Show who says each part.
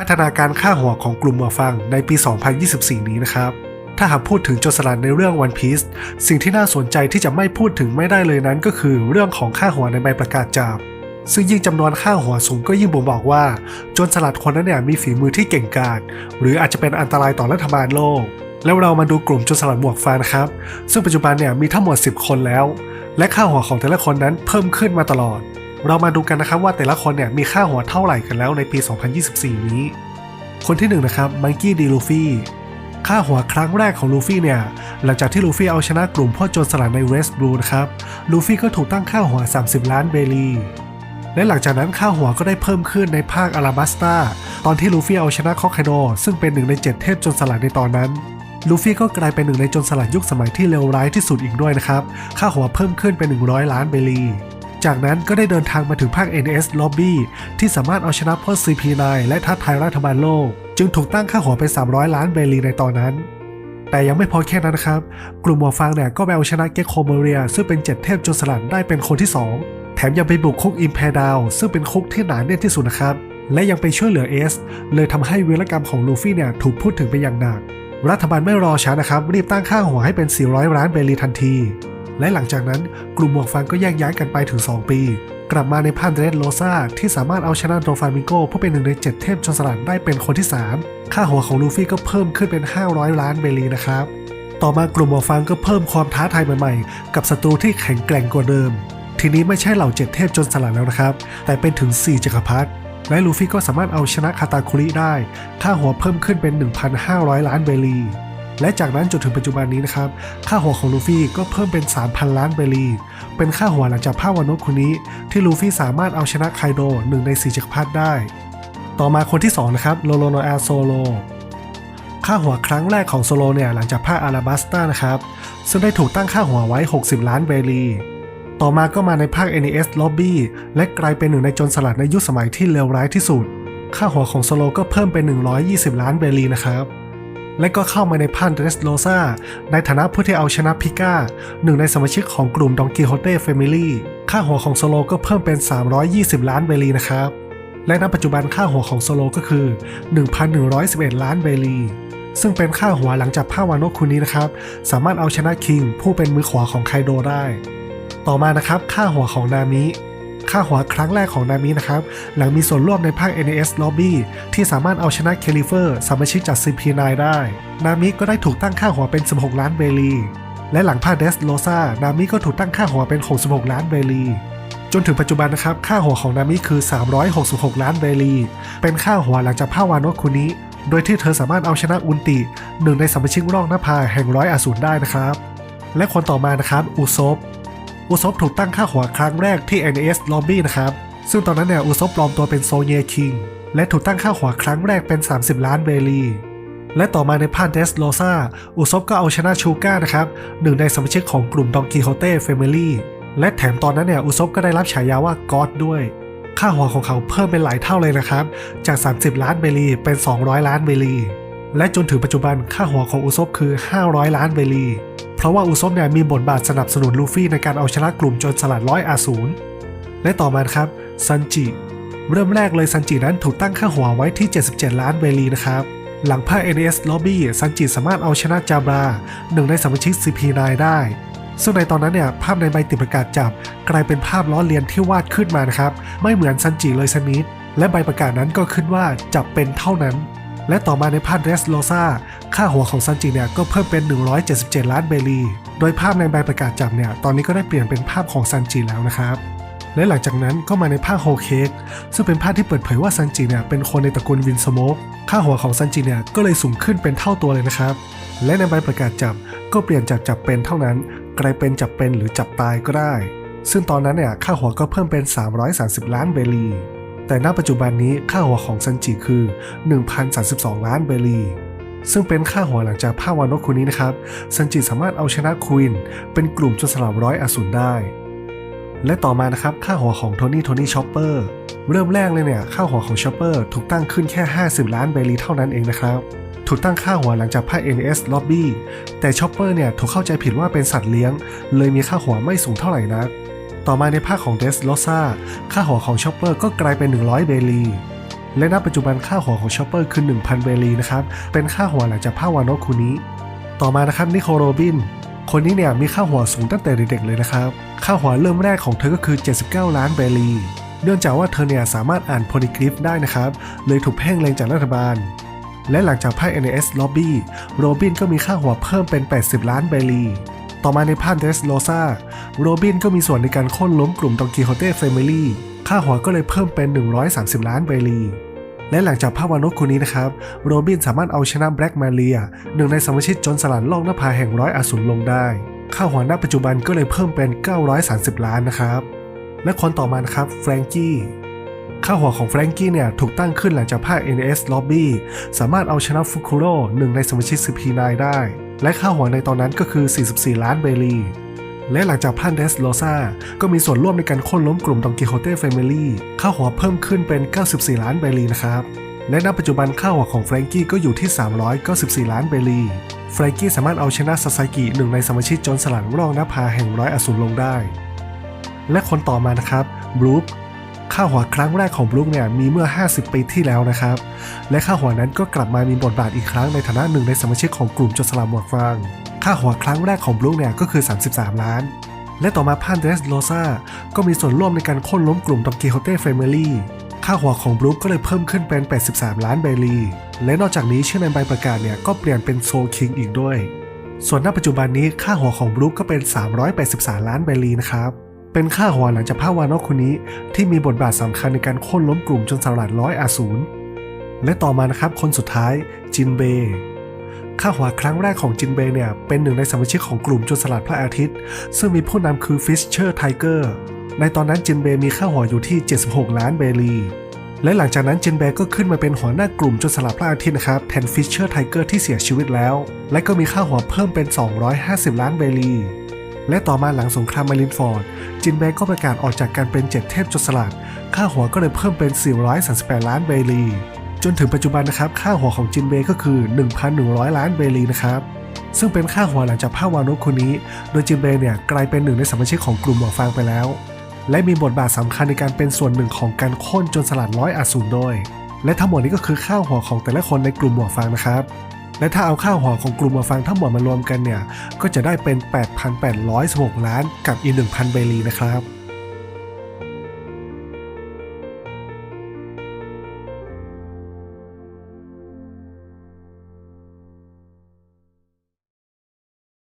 Speaker 1: พัฒนาการค่าหัวของกลุ่มหมวกฟางในปี 2024 นี้นะครับ ถ้าหากพูดถึงโจรสลัดในเรื่อง One Piece สิ่งที่น่าสนใจที่จะไม่พูดถึงไม่ได้เลยนั้น ก็คือเรื่องของค่าหัวในใบประกาศจับซึ่งยิ่งจำนวนค่าหัวสูงก็ยิ่งบ่งบอกว่าโจรสลัดคนนั้นเนี่ยมีฝีมือที่เก่งกาจหรืออาจจะเป็นอันตรายต่อรัฐบาลโลก แล้วเรามาดูกลุ่มโจรสลัดหมวกฟางนครับ ซึ่งปัจจุบันเนี่ยมีทั้งหมด 10 คนแล้ว และค่าหัวของแต่ละคนนั้นเพิ่มขึ้นมาตลอด เรามาดูกันนะครับว่าแต่ละคนเนี่ยมีค่าหัวเท่าไหร่กันแล้วในปี 2024 นี้ คนที่หนึ่งนะครับมังกี้ดีลูฟี่ค่าหัวครั้งแรกของลูฟี่เนี่ย หลังจากที่ลูฟี่เอาชนะกลุ่มพวกโจรสลัดในเวสต์บลูนะครับ ลูฟี่ก็ถูกตั้งค่าหัว 30 ล้านเบลี และหลังจากนั้นค่าหัวก็ได้เพิ่มขึ้นในภาคอาราบัสตาตอนที่ลูฟี่เอาชนะคอกไคโดซึ่งเป็นหนึ่งในเจ็ดเทพโจรสลัดในตอนนั้น ลูฟี่ก็กลายเป็นหนึ่งในโจรสลัดยุคสมัยที่เลวร้ายที่สุดอีกด้วยนะครับ ค่าหัวเพิ่มขึ้นเป็น 100 ล้านเบลี จากนั้นก็ได้เดินทางมาถึงภาค NS Lobby ที่สามารถเอาชนะพวก CP9 และท้าทายรัฐบาลโลก จึงถูกตั้งค่าหัวเป็น300 ล้านเบลีในตอนนั้น แต่ยังไม่พอแค่นั้นนะครับ กลุ่มหมวฟางเนี่ยก็ไปเอาชนะเก็กโคเมเรีย ซึ่งเป็นเจ็ดเทพโจรสลัดได้เป็นคนที่ 2 แถมยังไปบุกคุกอิมแพดาวซึ่งเป็นคุกที่หนาแน่นที่สุดนะครับ และยังไปช่วยเหลือเอสเลยทำให้วีรกรรมของลูฟี่เนี่ยถูกพูดถึงไปอย่างหนัก รัฐบาลไม่รอช้านะครับรีบตั้งค่าหัวให้เป็น 400 ล้านเบลีทันที และหลังจากนั้นกลุ่มหมวกฟางก็แยกย้ายกันไปถึง 2 ปี กลับมาในพานเดรสโลซาที่สามารถเอาชนะโดฟามิโกผู้เป็นหนึ่งใน 7 เทพโจรสลัดได้เป็นคนที่ 3 ค่าหัวของลูฟี่ก็เพิ่มขึ้นเป็น 500 ล้านเบลีนะครับ ต่อมากลุ่มหมวกฟางก็เพิ่มความท้าทายใหม่ๆ กับศัตรูที่แข็งแกร่งกว่าเดิม ทีนี้ไม่ใช่เหล่าเจ็ดเทพจรสลัดแล้วนะครับ แต่เป็นถึง 4จักรพรรดิและลูฟี่ก็สามารถเอาชนะคาตาคุริได้ ค่าหัวเพิ่มขึ้นเป็น 1,500 ล้านเบลี และจากนั้นจนถึงปัจจุบันนี้นะครับ ค่าหัวของลูฟี่ก็เพิ่มเป็น 3,000 ล้านเบลีเป็นค่าหัวหลังจากภาพวานุคุนี้ ที่ลูฟี่สามารถเอาชนะไคโดหนึ่งในสี่จักรพรรดิได้ ต่อมาคนที่สองนะครับโลโลโนอาโซโลค่าหัวครั้งแรกของโซโลเนี่ยหลังจากภาคอาราบัสตานะครับ ซึ่งได้ถูกตั้งค่าหัวไว้ 60 ล้านเบลีต่อมาก็มาในภาค NES Lobby และกลายเป็นหนึ่งในโจรสลัดในยุคสมัยที่เลวร้ายที่สุด ค่าหัวของโซโลก็เพิ่มเป็น 120 ล้านเบลีนะครับ และก็เข้ามาในพานเดรสโลซาในฐานะผู้ที่เอาชนะพิก้า หนึ่งในสมาชิกของกลุ่มดองกิโฮเต้เฟมิลี่ค่าหัวของโซโลก็เพิ่มเป็น 320 ล้านเบลีนะครับ และณปัจจุบันค่าหัวของโซโลก็คือ 1,111 ล้านเบลีซึ่งเป็นค่าหัวหลังจากภาวาโนคุนี้นะครับ สามารถเอาชนะคิงผู้เป็นมือขวาของไคโดได้ ต่อมานะครับค่าหัวของนามิ ค่าหัวครั้งแรกของนามินะครับ หลังมีส่วนร่วมในภาค NES Lobby ที่สามารถเอาชนะเคลิเฟอร์สมาชิกจาก CP9 ได้ นามิก็ได้ถูกตั้งค่าหัวเป็น 16 ล้านเบลี และหลังภาคเดสโลซานามิก็ถูกตั้งค่าหัวเป็น 66 ล้านเบลีจนถึงปัจจุบันนะครับ ค่าหัวของนามิคือ 366 ล้านเบลี เป็นค่าหัวหลังจากภาควาโนะคุนี้โดยที่เธอสามารถเอาชนะอุนติหนึ่งในสมาชิกร่องหน้าผาแห่งร้อยอสูรได้นะครับ และคนต่อมานะครับอุซบ อุซบถูกตั้งค่าหัวครั้งแรกที่ NES Lobby นะครับ ซึ่งตอนนั้นเนี่ยอุซบปลอมตัวเป็นโซเยคิง และถูกตั้งค่าหัวครั้งแรกเป็น 30 ล้านเบลีและต่อมาในพานเดสโลซาอุซบก็เอาชนะชูก้านะครับ หนึ่งในสมาชิกของกลุ่มดองกิโฮเต้เฟมิลี่ และแถมตอนนั้นเนี่ยอุซบก็ได้รับฉายาว่าก็อดด้วย ค่าหัวของเขาเพิ่มเป็นหลายเท่าเลยนะครับ จาก 30 ล้านเบลีเป็น 200 ล้านเบลีและจนถึงปัจจุบันค่าหัวของอุซบคือ 500 ล้านเบลี ราะว่าอุซบเนี่ยมีบทบาทสนับสนุนลูฟี่ในการเอาชนะกลุ่มโจรสลัดร้อยอาสูร และต่อมาครับซันจิเริ่มแรกเลยซันจินั้นถูกตั้งค่าหัวไว้ที่ 77 ล้านเบลีนะครับ หลังภาค NES Lobby ซันจิสามารถเอาชนะจาบราหนึ่งในสมาชิก CP9 ได้ ซึ่งในตอนนั้นเนี่ยภาพในใบติดประกาศจับ กลายเป็นภาพล้อเลียนที่วาดขึ้นมานะครับ ไม่เหมือนซันจิเลยสนิดและใบประกาศนั้นก็ขึ้นว่าจับเป็นเท่านั้น และต่อมาในภาพเดสโลซาค่าหัวของซันจิเนี่ยก็เพิ่มเป็น 177 ล้านเบลีโดยภาพในใบประกาศจับเนี่ยตอนนี้ก็ได้เปลี่ยนเป็นภาพของซันจิแล้วนะครับและหลังจากนั้นก็มาในภาคโฮเค้กซึ่งเป็นภาพที่เปิดเผยว่าซันจิเนี่ยเป็นคนในตระกูลวินสโมกค่าหัวของซันจิเนี่ยก็เลยสูงขึ้นเป็นเท่าตัวเลยนะครับ และในใบประกาศจับก็เปลี่ยนจากจับเป็นเท่านั้น กลายเป็นจับเป็นหรือจับตายก็ได้ ซึ่งตอนนั้นเนี่ยค่าหัวก็เพิ่มเป็น 330 ล้านเบลี แต่ณปัจจุบันนี้ค่าหัวของซันจิคือ 1,032 ล้านเบลีซึ่งเป็นค่าหัวหลังจากภาควานะคุนี้นะครับ ซันจิสามารถเอาชนะควีนเป็นกลุ่มจนสลับร้อยอสูรได้ และต่อมานะครับค่าหัวของโทนี่โทนี่ชอปเปอร์เริ่มแรกเลยเนี่ยค่าหัวของชอปเปอร์ถูกตั้งขึ้นแค่ 50 ล้านเบลีเท่านั้นเองนะครับถูกตั้งค่าหัวหลังจากภาค NES Lobby แต่ชอปเปอร์เนี่ยถูกเข้าใจผิดว่าเป็นสัตว์เลี้ยง เลยมีค่าหัวไม่สูงเท่าไหร่นัก ต่อมาในภาคของเดสโลซาค่าหัวของชอปเปอร์ก็กลายเป็น 100 เบลีและณปัจจุบันค่าหัวของชอปเปอร์คือ 1,000 เบลีนะครับ เป็นค่าหัวหลังจากภาควานโนคุนี้ ต่อมานะครับนิโคโรบิน คนนี้เนี่ยมีค่าหัวสูงตั้งแต่เด็กๆเลยนะครับ ค่าหัวเริ่มแรกของเธอก็คือ 79 ล้านเบลีเนื่องจากว่าเธอเนี่ยสามารถอ่านโพลิกริฟได้นะครับ เลยถูกเพ่งเล็งจากรัฐบาล และหลังจากภาค NAS Lobby โรบินก็มีค่าหัวเพิ่มเป็น 80 ล้านเบลี ต่อมาในภาคเดสโ o ซาโรบินก็มีส่วนในการโค่นล้มกลุ่มดองกิโฮเต้เฟมิลี่ค่าหัวก็เลยเพิ่มเป็น 130 ล้านเบลีและหลังจากภาควานโนะคุนี้นะครับ โรบินสามารถเอาชนะแบล็กมาเรียหนึ่งในสมาชิกจนสลัดล่องหน้าผาแห่งร้อยอสูรลงได้ ค่าหัวณปัจจุบันก็เลยเพิ่มเป็น 930 ล้านนะครับ และคนต่อมานะครับแฟรงกี้ ค่าหัวของแฟรงกี้เนี่ยถูกตั้งขึ้นหลังจากภาค NS Lobby สามารถเอาชนะฟุคุโร่หนึ่งในสมาชิก CP9 ได้ และค่าหัวในตอนนั้นก็คือ 44 ล้านเบลีและหลังจากพันเดสโลซาก็มีส่วนร่วมในการโค่นล้มกลุ่มดองกิโฮเต้เฟมิลี่ค่าหัวเพิ่มขึ้นเป็น 94 ล้านเบลีนะครับ และณปัจจุบันค่าหัวของแฟรงกี้ก็อยู่ที่ 394 ล้านเบลีแฟรงกี้สามารถเอาชนะซาซากิหนึ่งในสมาชิกจนสลัดร่องน้าผาแห่งร้อยอสูรลงได้ และคนต่อมานะครับบรูค ค่าหัวครั้งแรกของบรูคเนี่ยมีเมื่อ 50 ปีที่แล้วนะครับ และค่าหัวนั้นก็กลับมามีบทบาทอีกครั้งในฐานะหนึ่งในสมาชิกของกลุ่มจรสลัดหมวกฟาง ค่าหัวครั้งแรกของบรูคเนี่ยก็คือ 33 ล้าน และต่อมาพานเดสโลซาก็มีส่วนร่วมในการค่นล้มกลุ่มดองกิโฮเต้เฟมิลี่ค่าหัวของบรูคก็เลยเพิ่มขึ้นเป็น 83 ล้านเบลี และนอกจากนี้ชื่อในใบประกาศเนี่ยก็เปลี่ยนเป็นโซคิงอีกด้วย ส่วนณปัจจุบันนี้ค่าหัวของบรูคก็เป็น 383 ล้านเบลีนะครับ เป็นค่าหัวหลังจากภาควานอคุนี้ที่มีบทบาทสำคัญในการโค่นล้มกลุ่มจนสลัดร้อยอาสูรและต่อมานะครับคนสุดท้ายจินเบย์ค่าหัวครั้งแรกของจินเบย์เนี่ยเป็นหนึ่งในสมาชิกของกลุ่มจรสลัดพระอาทิตย์ ซึ่งมีผู้นำคือฟิชเชอร์ไทเกอร์ในตอนนั้นจินเบย์มีค่าหัวอยู่ที่ 76 ล้านเบลีและหลังจากนั้นจินเบย์ก็ขึ้นมาเป็นหัวหน้ากลุ่มจรสลัดพระอาทิตย์นะครับแทนฟิชเชอร์ไทเกอร์ที่เสียชีวิตแล้ว และก็มีค่าหัวเพิ่มเป็น 250 ล้านเบลี และต่อมาหลังสงครามมารินฟอร์ด จินเบย์ก็ประกาศออกจากการเป็นเจ็ดเทพจรสลัด ค่าหัวก็เลยเพิ่มเป็น 438 ล้านเบลี จนถึงปัจจุบันนะครับ ค่าหัวของจินเบก็คือ 1,100 ล้านเบลีนะครับ ซึ่งเป็นค่าหัวหลังจากภาควานุคุนี้ โดยจินเบย์เนี่ยกลายเป็นหนึ่งในสมาชิกของกลุ่มหมวกฟางไปแล้ว และมีบทบาทสำคัญในการเป็นส่วนหนึ่งของการโค่นจนสลัดร้อยอาสูรด้วย และทั้งหมดนี้ก็คือค่าหัวของแต่ละคนในกลุ่มหมวกฟางนะครับ และถ้าเอาค่าหัวของกลุ่มมาฟังทั้งหมดมารวมกันเนี่ย ก็จะได้เป็น 8,816 ล้านกับอีก 1,000เบลีนะครับ